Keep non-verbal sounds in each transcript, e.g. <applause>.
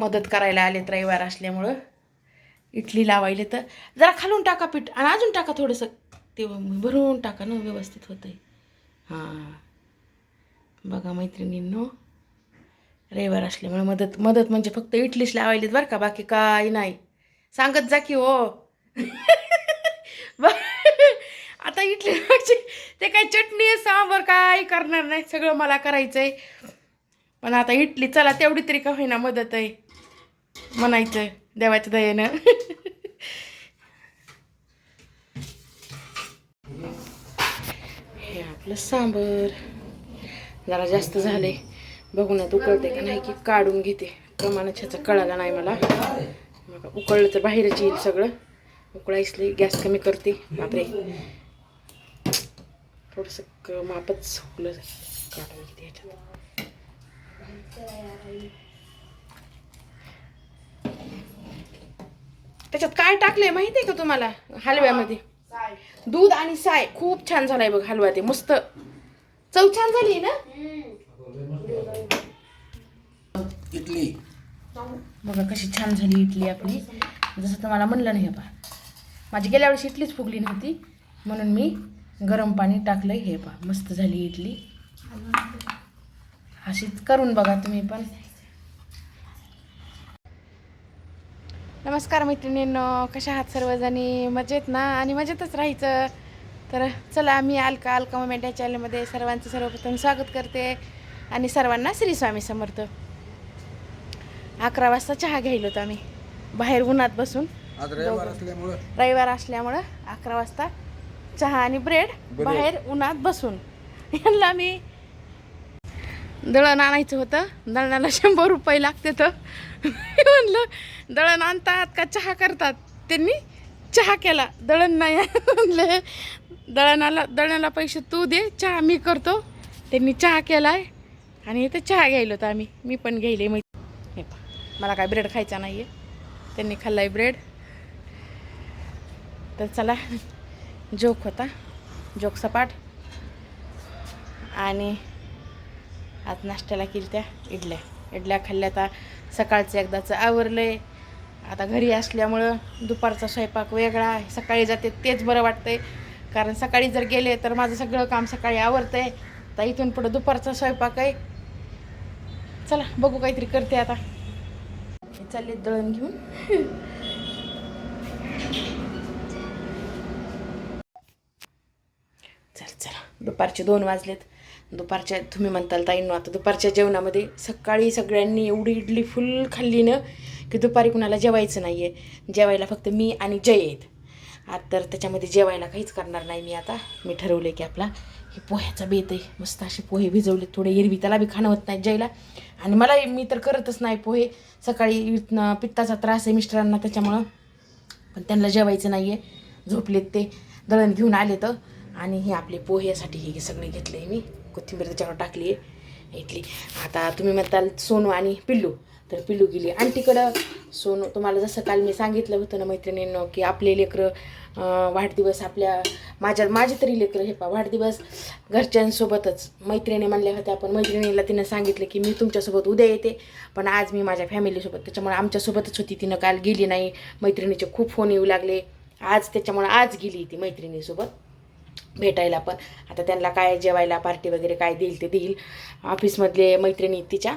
मदत करायला आलेत रविवार असल्यामुळं. इडली लावायले तर जरा खालून टाका पीठ आणि अजून टाका थोडंसं. ते भरून टाका ना व्यवस्थित होतं आहे हां. बघा मैत्रिणींनो रविवार असल्यामुळे मदत मदत म्हणजे फक्त इडलीच लावायलीत बरं का बाकी काय नाही. सांगत जा की हो. <laughs> आता इडली लावायची. ते काय चटणी सांबर काय करणार नाही सगळं मला करायचं आहे पण आता इडली चला तेवढी तरी का होईना मदत आहे. म्हणायचं देवाच्या दयेनं. हे आपलं सांबर. जरा जास्त झाले बघून उकळते का नाही की काढून घेते. प्रमाणात ह्याचा कळाला नाही मला. मग उकळलं तर बाहेरच येईल सगळं. उकळायसली गॅस कमी करते. बापरे. थोडंसं क मापच हुकलं काढून घेते ह्याच्यात. त्याच्यात काय टाकलंय माहिती आहे का तुम्हाला? हलव्यामध्ये. दूध आणि साय. खूप छान झालाय बघ हलवा ते. मस्त. चव छान झाली ना? इडली. बघा कशी छान झाली इडली आपली. जसं तुम्हाला म्हणलं नाही बा माझी गेल्या वेळेस इडलीच फुगली नव्हती. म्हणून मी गरम पाणी टाकलंय हे पा मस्त झाली इडली. अशीच करून बघा तुम्ही पण. नमस्कार मैत्रिणींनो कशा आहात सर्वजणी? मजेत ना? आणि मजेतच राहायचं. तर चला मी अलका अलका मोमेंट या चॅनलमध्ये सर्वांचं सर्वप्रथम स्वागत करते आणि सर्वांना श्री स्वामी समर्थ. अकरा वाजता चहा घ्यायलो होतो आम्ही. बाहेर उन्हात बसून. रविवार असल्यामुळं. अकरा वाजता चहा आणि ब्रेड. बाहेर उन्हात बसून. यांना मी दळण आणायचं होतं. दळणाला शंभर रुपये लागते तर. म्हणलं दळण आणतात का चहा करतात? त्यांनी चहा केला. दळण नाही. म्हणलं दळणाला दळणाला पैसे तू दे चहा मी करतो. त्यांनी चहा केला आहे आणि इथं चहा घ्यायला होतं आम्ही. मी पण घ्यायले मग हे मला काय ब्रेड खायचा नाही आहे त्यांनी खाल्लाय ब्रेड. तर चला जोक होता. जोक सपाट आणि आज नाश्त्याला केली त्या इडल्या. इडल्या खाल्ल्या आता सकाळचं एकदाचं आवरलं आहे आता घरी असल्यामुळं दुपारचा स्वयंपाक वेगळा सकाळी जाते तेच बरं वाटतंय. कारण सकाळी जर गेले तर माझं सगळं काम सकाळी आवरतं आहे तर इथून पुढं दुपारचा स्वयंपाक आहे. चला बघू काहीतरी करते आता. चालले दळण घेऊन. चल चला. दुपारचे दोन वाजलेत. दुपारच्या तुम्ही म्हणताल ताईंनो आता दुपारच्या जेवणामध्ये सकाळी सगळ्यांनी एवढी इडली फुल खाल्ली ना की दुपारी कुणाला जेवायचं नाही आहे जेवायला फक्त मी आणि जय आहेत. आता तर त्याच्यामध्ये जेवायला काहीच करणार नाही मी आता. मी ठरवलं की आपला हे पोह्याचा बेत आहे. मस्त असे पोहे भिजवले थोडे हिरवी त्याला बी खाणं होत नाही जयला. आणि मला मी तर करतच नाही पोहे. सकाळी पित्ताचा त्रास आहे मिस्टरांना त्याच्यामुळं. पण त्यांना जेवायचं नाही आहे झोपलेत ते. दळण घेऊन आले तर आणि हे आपले पोह्यासाठी हे सगळे घेतले मी. कोथिंबीर त्याच्यावर टाकली आहे इथली आता तुम्ही म्हणताल सोनू आणि पिल्लू. तर पिल्लू गेली. आंटीकडं सोनू तुम्हाला जसं काल मी सांगितलं होतं ना मैत्रिणींनो की आपले लेकरं वाढदिवस आपल्या माझ्या माझे तरी लेकरं हे पा वाढदिवस घरच्यांसोबतच. मैत्रिणी म्हणल्या होत्या पण मैत्रिणीला तिनं सांगितलं की मी तुमच्यासोबत उद्या येते पण आज मी माझ्या फॅमिलीसोबत त्याच्यामुळे आमच्यासोबतच होती तिनं काल गेली नाही. मैत्रिणीचे खूप फोन येऊ लागले. आज त्याच्यामुळे आज गेली ती मैत्रिणीसोबत. भेटायला पण. आता त्यांना काय जेवायला पार्टी वगैरे काय देईल ते देईल. ऑफिसमधले मैत्रिणी तिच्या.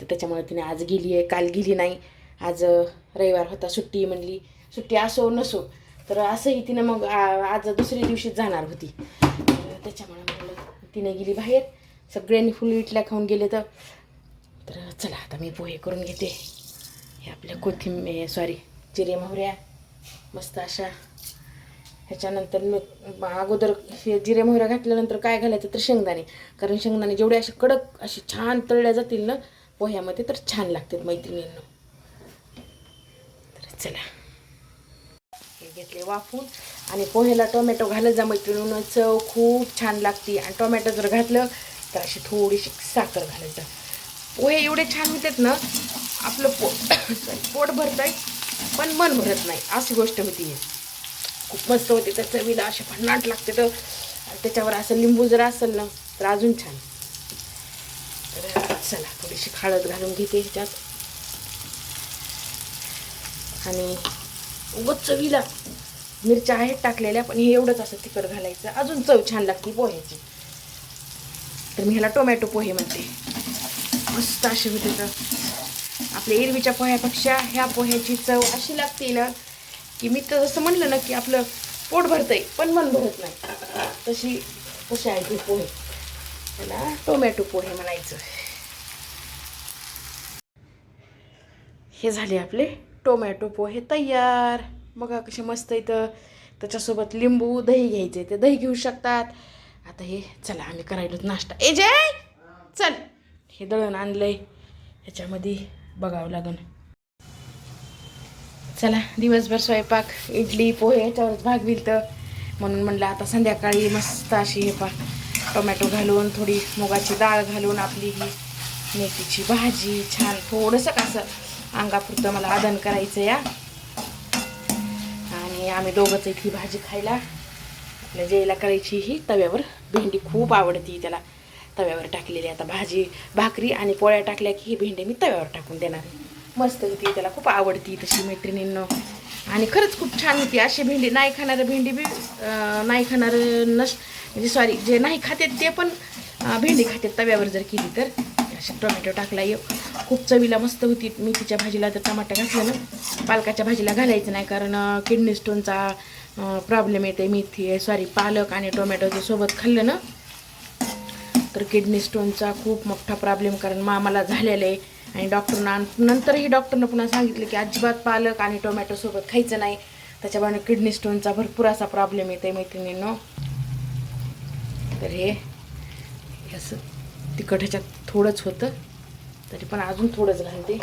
तर त्याच्यामुळे तिने आज गेली आहे काल गेली नाही. आज रविवार होता सुट्टी म्हणली. सुट्टी असो नसो. तर असंही तिनं मग आज दुसऱ्या दिवशीच जाणार होती. तर त्याच्यामुळे म्हटलं तिने गेली बाहेर. सगळ्यांनी फुल इटल्या खाऊन गेले तर. तर चला आता मी पोहे करून घेते. हे आपल्या कोथिंबीर सॉरी चिरे मोहऱ्या. मस्त अशा ह्याच्यानंतर मग अगोदर हे जिरे मोहऱ्या घातल्यानंतर काय घालायचं तर शेंगदाणे. कारण शेंगदाणे जेवढे असे कडक असे छान तळल्या जातील ना पोह्यामध्ये तर छान लागतात मैत्रिणींना. तर चला. हे घेतले वाफून. आणि पोह्याला टोमॅटो घालत जा मैत्रिणीनं चव खूप छान लागते. आणि टोमॅटो जर घातलं तर अशी थोडीशी साखर घालत जा. पोहे एवढे छान होतात ना आपलं <coughs> पोट पोट आहे पण मन भरत नाही. अशी गोष्ट होती ही. खूप मस्त होते तर चवीला असे भन्नाट लागते तर त्याच्यावर असं लिंबू जर असेल ना तर अजून छान. तर चला थोडीशी हळद घालून घेते ह्याच्यात. आणि उगत चवीला मिरच्या आहेत टाकलेल्या पण हे एवढंच असं तिखट घालायचं. अजून चव छान लागते पोह्याची. तर मी ह्याला टोमॅटो पोहे म्हणते. मस्त असे होते तर. आपल्या एरवीच्या पोह्यापेक्षा ह्या पोह्याची चव अशी लागते ना की मी तर जसं म्हणलं ना की आपलं पोट भरतंय पण मन भरत नाही. तशी तसे आहे हे पोहे. त्याला टोमॅटो पोहे म्हणायचं. हे झाले आपले टोमॅटो पोहे तयार. मग कसे मस्त इथं त्याच्यासोबत लिंबू दही घ्यायचे ते दही घेऊ शकतात. आता हे चला आम्ही करायलोच नाश्ता. ए जय! चल हे दळण आणलंय. ह्याच्यामध्ये बघावं लागेल चला दिवसभर स्वयंपाक इडली पोहे याच्यावरच भागविल तर म्हणून म्हणलं आता संध्याकाळी मस्त अशी हे पा टोमॅटो घालून थोडी मुगाची डाळ घालून आपली ही मेथीची भाजी छान थोडंसं कसं अंगापुरतं मला आदन करायचं या आणि आम्ही दोघंच इथली भाजी खायला आपल्या जेला करायची ही तव्यावर. भेंडी खूप आवडती त्याला. तव्यावर टाकलेली आता भाजी भाकरी आणि पोळ्या टाकल्या की ही भेंडी मी तव्यावर टाकून देणार आहे. मस्त होती त्याला खूप आवडती तशी मैत्रिणींना. आणि खरंच खूप छान होती. अशी भेंडी नाही खाणारं भेंडी बी नाही खाणारं नस म्हणजे सॉरी जे नाही खातात ते पण भेंडी खातात तव्यावर जर केली तर. अशी टोमॅटो टाकला ये खूप चवीला मस्त होती. मेथीच्या भाजीला तर टमाटा घातलं ना पालकाच्या भाजीला घालायचं नाही कारण किडनी स्टोनचा प्रॉब्लेम येते मेथी सॉरी पालक आणि टोमॅटो सोबत खाल्लं ना तर किडनी स्टोनचा खूप मोठा प्रॉब्लेम कारण मामाला झालेला आहे. आणि डॉक्टरना नंतरही डॉक्टरनं पुन्हा सांगितलं की अजिबात पालक आणि टोमॅटोसोबत खायचं नाही. त्याच्यामुळे किडनी स्टोनचा भरपूर असा प्रॉब्लेम येते मैत्रिणींनो. तर हे हे असं तिखट ह्याच्यात थोडंच होतं. तरी पण अजून थोडंच घालते.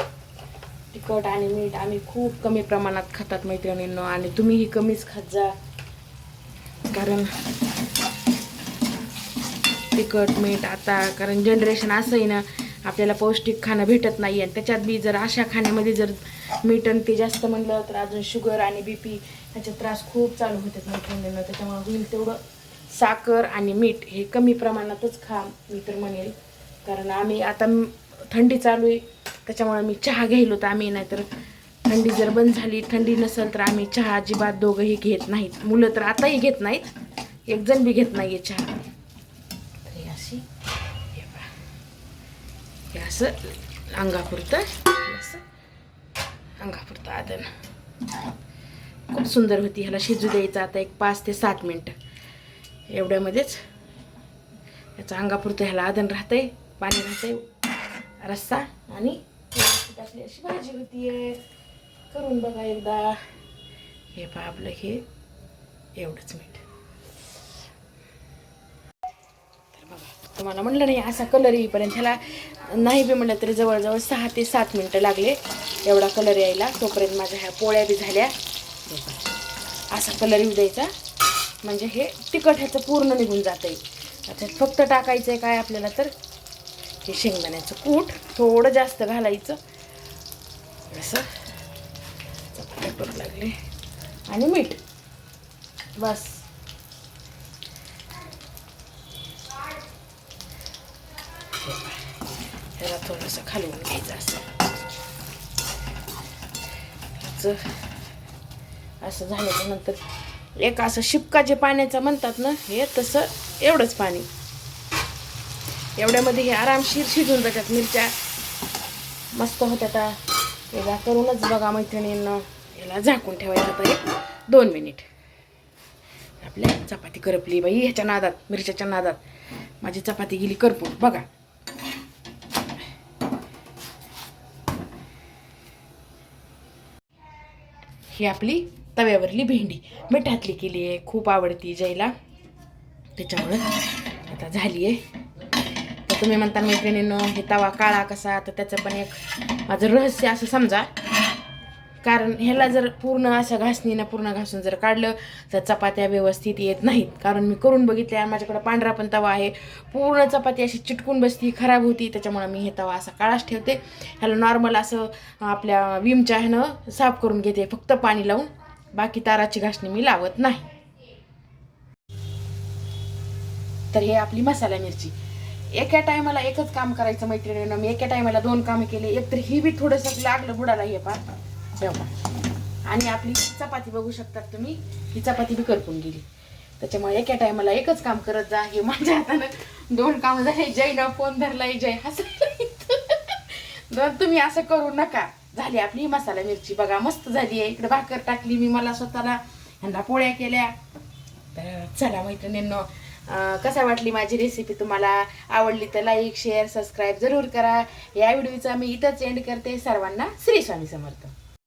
तिखट आणि मीठ आम्ही खूप कमी प्रमाणात खातात मैत्रिणींनो. आणि तुम्हीही कमीच खात जा. कारण तिखट मीठ आता कारण जनरेशन असं आहे ना आपल्याला पौष्टिक खाणं भेटत नाही आणि त्याच्यात बी जर अशा खाण्यामध्ये जर मीठ आणि ते जास्त म्हणलं तर अजून शुगर आणि बी पी ह्याचे त्रास खूप चालू होतात मैत्रिणींना त्याच्यामुळे होईल तेवढं साखर आणि मीठ हे कमी प्रमाणातच खा मी तर म्हणेल. कारण आम्ही आता थंडी चालू आहे त्याच्यामुळे मी चहा घ्यायलो तर आम्ही नाहीतर थंडी जर बंद झाली थंडी नसेल तर आम्ही चहा अजिबात दोघंही घेत नाहीत. मुलं तर आताही घेत नाहीत एकजण बी घेत नाही आहे चहा तर हे अशी हे पहा. हे असं अंगापुरतं असं अंगापुरतं आदन खूप सुंदर होती ह्याला शिजू द्यायचं आता एक पाच ते सात मिनटं एवढ्यामध्येच याचं अंगापुरतं ह्याला आदन राहतंय पाणी राहतंय रस्सा आणि आपली अशी भाजी होती आहे करून बघा एकदा हे पहा आपलं हे एवढंच मीठ तर बघा तुम्हाला म्हणलं नाही असा कलर येईपर्यंत ह्याला नाही बी म्हणलं तरी जवळजवळ सहा ते सात मिनटं लागले एवढा कलर यायला. तोपर्यंत माझ्या ह्या पोळ्या बी झाल्या. असा कलर येऊ द्यायचा. म्हणजे हे तिखट ह्याचं पूर्ण निघून जातं आहे आता फक्त टाकायचं आहे काय आपल्याला तर? हे शेंगदाण्याचं कूट. थोडं जास्त घालायचं. असं. चपात्या करू लागले. आणि मीठ. बस. त्याला थोडंसं खालवून घ्यायचं असं असं झाल्याच्यानंतर. एक असं शिपका जे पाण्याचं म्हणतात ना हे तसं एवढंच पाणी. एवढ्यामध्ये हे आरामशीर शिजून जातात मिरच्या. मस्त होत्या आता. एकदा करूनच बघा मैत्रिणींना. याला झाकून ठेवायचं आता एक दोन मिनिट. आपल्या चपाती करपली बाई ह्याच्या नादात मिरच्याच्या नादात. माझी चपाती गेली करपून. बघा. ही आपली तव्यावरली भेंडी. मिठातली केली आहे खूप आवडती जयला. त्याच्यामुळं आता झाली आहे. तर तुम्ही म्हणता मैत्रिणीनं हे तवा काळा कसा? तर त्याचं पण एक माझं रहस्य असं समजा. कारण ह्याला जर पूर्ण असं घासणीनं पूर्ण घासून जर काढलं तर चपात्या व्यवस्थित येत नाहीत. कारण मी करून बघितले आणि माझ्याकडे पांढरा पण तवा आहे. पूर्ण चपाती अशी चिटकून बसती खराब होती त्याच्यामुळे मी हे तवा असा काळाच ठेवते. ह्याला नॉर्मल असं आपल्या विमच्या ह्यानं साफ करून घेते फक्त पाणी लावून. बाकी ताराची घासणी मी लावत नाही. तर हे आपली मसाला मिरची. एका टायमाला एकच काम करायचं मैत्रिणीनं मी एका टायमाला दोन कामे केले. एकतर ही बी थोडंसं लागलं बुडाला हे पा आणि आपली चपाती बघू शकतात तुम्ही ही चपाती बी करपून गेली. त्याच्यामुळे एका टायमाला एकच काम करत जा हे माझ्या हातानं दोन काम झाले. जयनं फोन धरलाय जय हसायला दोन तुम्ही असं करू नका. झाली आपली मसाला मिरची. बघा मस्त झाली आहे. इकडे भाकर टाकली मी मला स्वतःला. ह्यांना पोळ्या केल्या. तर चला मैत्रिणींनो कसा वाटली माझी रेसिपी तुम्हाला? आवडली तर लाईक शेअर सबस्क्राईब जरूर करा. या व्हिडिओचा मी इथंच एंड करते. सर्वांना श्री स्वामी समर्थ.